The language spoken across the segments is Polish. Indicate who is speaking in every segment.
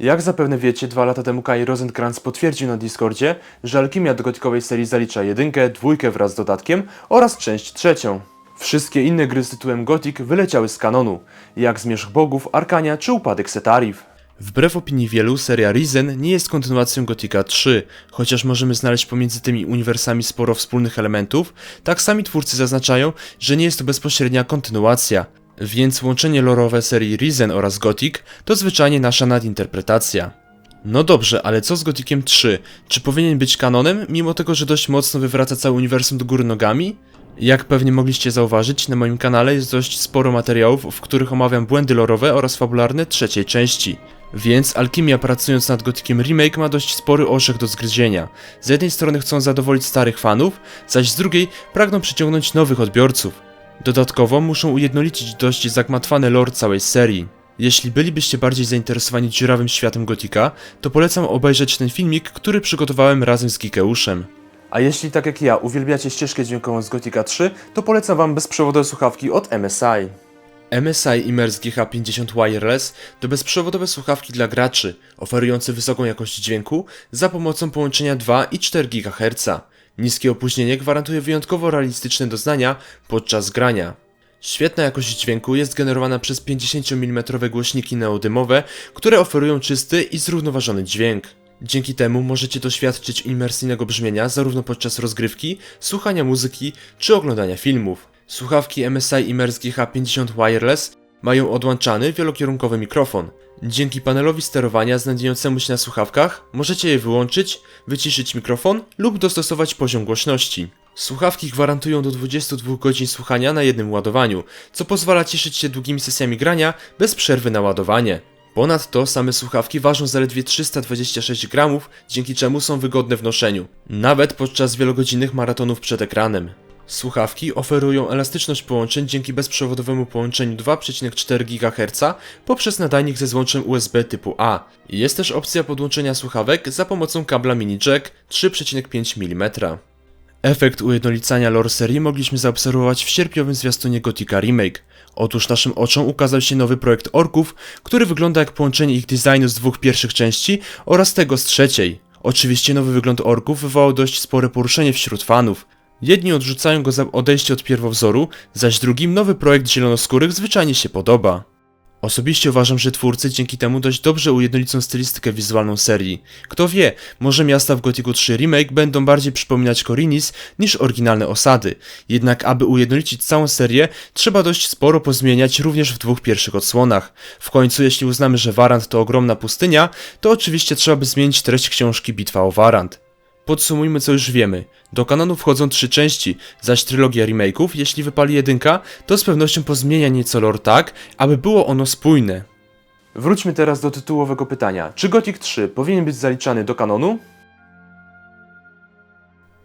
Speaker 1: Jak zapewne wiecie, dwa lata temu Kai Rosenkrantz potwierdził na Discordzie, że Alchemia do gotikowej serii zalicza jedynkę, dwójkę wraz z dodatkiem oraz część trzecią. Wszystkie inne gry z tytułem Gothic wyleciały z kanonu, jak Zmierzch Bogów, Arkania czy Upadek Setarif. Wbrew opinii wielu, seria Risen nie jest kontynuacją Gothica 3, chociaż możemy znaleźć pomiędzy tymi uniwersami sporo wspólnych elementów, tak sami twórcy zaznaczają, że nie jest to bezpośrednia kontynuacja. Więc łączenie lorowe serii Risen oraz Gothic to zwyczajnie nasza nadinterpretacja. No dobrze, ale co z Gothiciem 3? Czy powinien być kanonem, mimo tego, że dość mocno wywraca cały uniwersum do góry nogami? Jak pewnie mogliście zauważyć, na moim kanale jest dość sporo materiałów, w których omawiam błędy lorowe oraz fabularne trzeciej części. Więc Alchemia pracując nad Gothiciem Remake ma dość spory orzech do zgryzienia. Z jednej strony chcą zadowolić starych fanów, zaś z drugiej pragną przyciągnąć nowych odbiorców. Dodatkowo muszą ujednolicić dość zagmatwane lore całej serii. Jeśli bylibyście bardziej zainteresowani dziurawym światem Gotika, to polecam obejrzeć ten filmik, który przygotowałem razem z Gikeuszem. A jeśli tak jak ja uwielbiacie ścieżkę dźwiękową z Gotika 3, to polecam wam bezprzewodowe słuchawki od MSI. MSI Immers GH50 Wireless to bezprzewodowe słuchawki dla graczy, oferujące wysoką jakość dźwięku za pomocą połączenia 2 i 4 GHz. Niskie opóźnienie gwarantuje wyjątkowo realistyczne doznania podczas grania. Świetna jakość dźwięku jest generowana przez 50 mm głośniki neodymowe, które oferują czysty i zrównoważony dźwięk. Dzięki temu możecie doświadczyć imersyjnego brzmienia zarówno podczas rozgrywki, słuchania muzyki czy oglądania filmów. Słuchawki MSI Immers GH50 Wireless mają odłączany wielokierunkowy mikrofon. Dzięki panelowi sterowania znajdującemu się na słuchawkach możecie je wyłączyć, wyciszyć mikrofon lub dostosować poziom głośności. Słuchawki gwarantują do 22 godzin słuchania na jednym ładowaniu, co pozwala cieszyć się długimi sesjami grania bez przerwy na ładowanie. Ponadto same słuchawki ważą zaledwie 326 gramów, dzięki czemu są wygodne w noszeniu, nawet podczas wielogodzinnych maratonów przed ekranem. Słuchawki oferują elastyczność połączeń dzięki bezprzewodowemu połączeniu 2,4 GHz poprzez nadajnik ze złączem USB typu A. Jest też opcja podłączenia słuchawek za pomocą kabla mini jack 3,5 mm. Efekt ujednolicania lore serii mogliśmy zaobserwować w sierpniowym zwiastunie Gothica Remake. Otóż naszym oczom ukazał się nowy projekt orków, który wygląda jak połączenie ich designu z dwóch pierwszych części oraz tego z trzeciej. Oczywiście nowy wygląd orków wywołał dość spore poruszenie wśród fanów. Jedni odrzucają go za odejście od pierwowzoru, zaś drugim nowy projekt zielonoskórych zwyczajnie się podoba. Osobiście uważam, że twórcy dzięki temu dość dobrze ujednolicą stylistykę wizualną serii. Kto wie, może miasta w Gothicu 3 Remake będą bardziej przypominać Korinis niż oryginalne osady. Jednak aby ujednolicić całą serię, trzeba dość sporo pozmieniać również w dwóch pierwszych odsłonach. W końcu jeśli uznamy, że Warant to ogromna pustynia, to oczywiście trzeba by zmienić treść książki Bitwa o Warant. Podsumujmy co już wiemy. Do kanonu wchodzą trzy części, zaś trylogia remake'ów, jeśli wypali jedynka, to z pewnością pozmienia nieco lore tak, aby było ono spójne. Wróćmy teraz do tytułowego pytania. Czy Gothic 3 powinien być zaliczany do kanonu?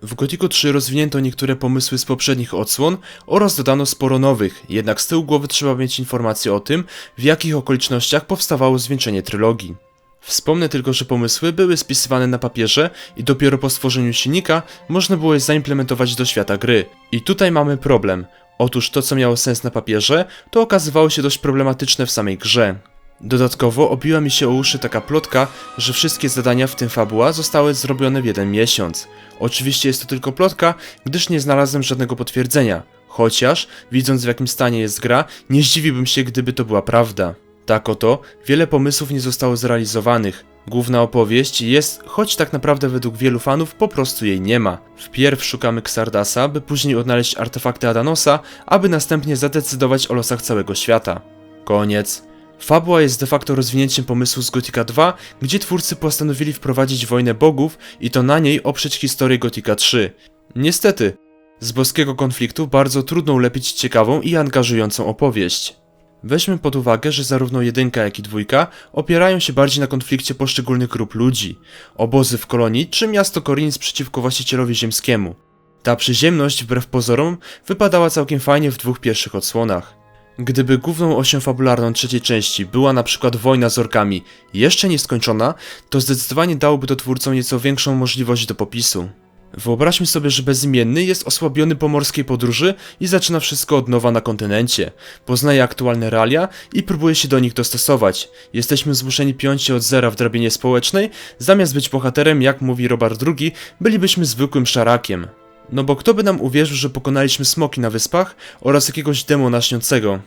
Speaker 1: W Gothicu 3 rozwinięto niektóre pomysły z poprzednich odsłon oraz dodano sporo nowych, jednak z tyłu głowy trzeba mieć informacje o tym, w jakich okolicznościach powstawało zwieńczenie trylogii. Wspomnę tylko, że pomysły były spisywane na papierze i dopiero po stworzeniu silnika można było je zaimplementować do świata gry. I tutaj mamy problem. Otóż to, co miało sens na papierze, to okazywało się dość problematyczne w samej grze. Dodatkowo obiła mi się o uszy taka plotka, że wszystkie zadania, w tym fabuła, zostały zrobione w jeden miesiąc. Oczywiście jest to tylko plotka, gdyż nie znalazłem żadnego potwierdzenia. Chociaż, widząc w jakim stanie jest gra, nie zdziwiłbym się, gdyby to była prawda. Tak oto, wiele pomysłów nie zostało zrealizowanych. Główna opowieść jest, choć tak naprawdę według wielu fanów po prostu jej nie ma. Wpierw szukamy Xardasa, by później odnaleźć artefakty Adanosa, aby następnie zadecydować o losach całego świata. Koniec. Fabuła jest de facto rozwinięciem pomysłu z Gothica 2, gdzie twórcy postanowili wprowadzić wojnę bogów i to na niej oprzeć historię Gothica 3. Niestety, z boskiego konfliktu bardzo trudno ulepić ciekawą i angażującą opowieść. Weźmy pod uwagę, że zarówno jedynka, jak i dwójka opierają się bardziej na konflikcie poszczególnych grup ludzi. Obozy w kolonii czy miasto Korinis przeciwko właścicielowi ziemskiemu. Ta przyziemność, wbrew pozorom, wypadała całkiem fajnie w dwóch pierwszych odsłonach. Gdyby główną osią fabularną trzeciej części była na przykład wojna z orkami jeszcze nieskończona, to zdecydowanie dałoby to twórcom nieco większą możliwość do popisu. Wyobraźmy sobie, że bezimienny jest osłabiony po morskiej podróży i zaczyna wszystko od nowa na kontynencie. Poznaje aktualne realia i próbuje się do nich dostosować. Jesteśmy zmuszeni piąć się od zera w drabinie społecznej, zamiast być bohaterem, jak mówi Robert II, bylibyśmy zwykłym szarakiem. No bo kto by nam uwierzył, że pokonaliśmy smoki na wyspach oraz jakiegoś demona śniącego?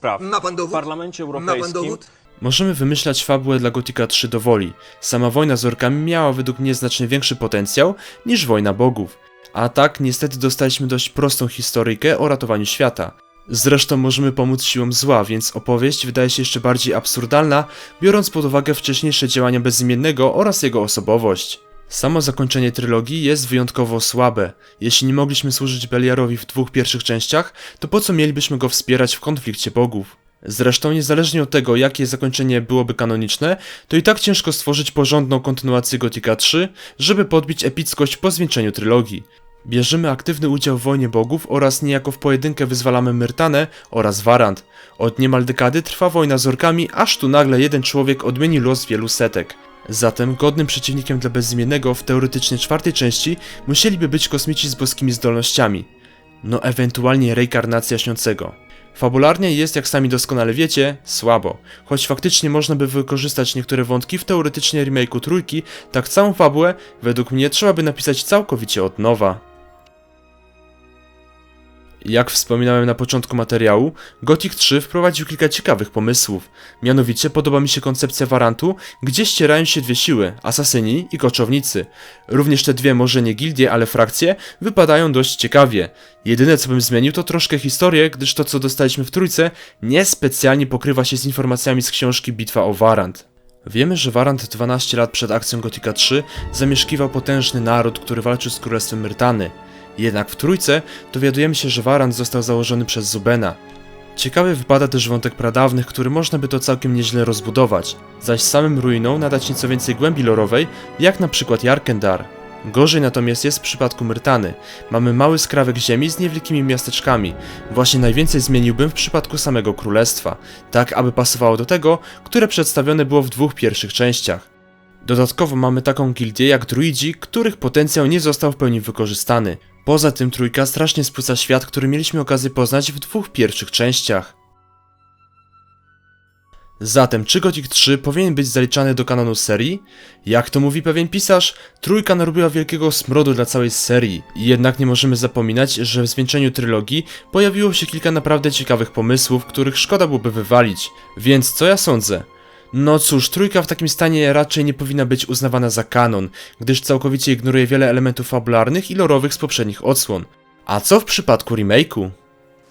Speaker 2: praw.
Speaker 3: Ma pan
Speaker 2: W
Speaker 3: dowód?
Speaker 2: Parlamencie
Speaker 3: Ma pan
Speaker 2: Europejskim
Speaker 3: dowód?
Speaker 1: Możemy wymyślać fabułę dla Gotika 3 do woli. Sama wojna z orkami miała według mnie znacznie większy potencjał niż wojna bogów. A tak, niestety dostaliśmy dość prostą historyjkę o ratowaniu świata. Zresztą możemy pomóc siłom zła, więc opowieść wydaje się jeszcze bardziej absurdalna, biorąc pod uwagę wcześniejsze działania bezimiennego oraz jego osobowość. Samo zakończenie trylogii jest wyjątkowo słabe. Jeśli nie mogliśmy służyć Beliarowi w dwóch pierwszych częściach, to po co mielibyśmy go wspierać w konflikcie bogów? Zresztą, niezależnie od tego, jakie zakończenie byłoby kanoniczne, to i tak ciężko stworzyć porządną kontynuację Gotika 3, żeby podbić epickość po zwieńczeniu trylogii. Bierzemy aktywny udział w wojnie bogów oraz niejako w pojedynkę wyzwalamy Myrtanę oraz Warant. Od niemal dekady trwa wojna z orkami, aż tu nagle jeden człowiek odmieni los wielu setek. Zatem godnym przeciwnikiem dla bezimiennego w teoretycznie czwartej części musieliby być kosmici z boskimi zdolnościami. No ewentualnie reinkarnacja śniącego. Fabularnie jest, jak sami doskonale wiecie, słabo. Choć faktycznie można by wykorzystać niektóre wątki w teoretycznie remake'u trójki, tak całą fabułę, według mnie, trzeba by napisać całkowicie od nowa. Jak wspominałem na początku materiału, Gothic 3 wprowadził kilka ciekawych pomysłów. Mianowicie podoba mi się koncepcja warantu, gdzie ścierają się dwie siły, asasyni i koczownicy. Również te dwie, może nie gildie, ale frakcje, wypadają dość ciekawie. Jedyne co bym zmienił to troszkę historię, gdyż to co dostaliśmy w trójce niespecjalnie pokrywa się z informacjami z książki Bitwa o Warant. Wiemy, że Warant 12 lat przed akcją Gotika 3 zamieszkiwał potężny naród, który walczył z królestwem Myrtany. Jednak w trójce dowiadujemy się, że Warant został założony przez Zubena. Ciekawy wypada też wątek pradawnych, który można by to całkiem nieźle rozbudować, zaś samym ruinom nadać nieco więcej głębi lorowej, jak na przykład Jarkendar. Gorzej natomiast jest w przypadku Myrtany. Mamy mały skrawek ziemi z niewielkimi miasteczkami. Właśnie najwięcej zmieniłbym w przypadku samego królestwa, tak aby pasowało do tego, które przedstawione było w dwóch pierwszych częściach. Dodatkowo mamy taką gildię jak druidzi, których potencjał nie został w pełni wykorzystany. Poza tym trójka strasznie spłyca świat, który mieliśmy okazję poznać w dwóch pierwszych częściach. Zatem, czy Gothic 3 powinien być zaliczany do kanonu serii? Jak to mówi pewien pisarz, trójka narobiła wielkiego smrodu dla całej serii. Jednak nie możemy zapominać, że w zwieńczeniu trylogii pojawiło się kilka naprawdę ciekawych pomysłów, których szkoda byłoby wywalić. Więc co ja sądzę? No cóż, trójka w takim stanie raczej nie powinna być uznawana za kanon, gdyż całkowicie ignoruje wiele elementów fabularnych i lorowych z poprzednich odsłon. A co w przypadku remake'u?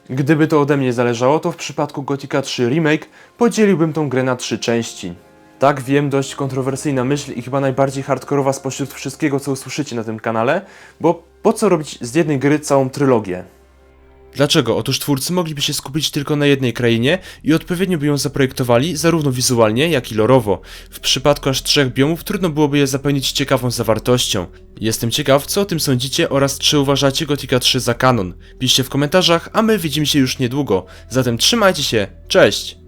Speaker 1: Gdyby to ode mnie zależało, to w przypadku Gotika 3 Remake podzieliłbym tą grę na trzy części. Tak, wiem, dość kontrowersyjna myśl i chyba najbardziej hardkorowa spośród wszystkiego, co usłyszycie na tym kanale, bo po co robić z jednej gry całą trylogię? Dlaczego? Otóż twórcy mogliby się skupić tylko na jednej krainie i odpowiednio by ją zaprojektowali, zarówno wizualnie, jak i lorowo. W przypadku aż trzech biomów trudno byłoby je zapełnić ciekawą zawartością. Jestem ciekaw, co o tym sądzicie oraz czy uważacie Gotika 3 za kanon. Piszcie w komentarzach, a my widzimy się już niedługo. Zatem trzymajcie się, cześć!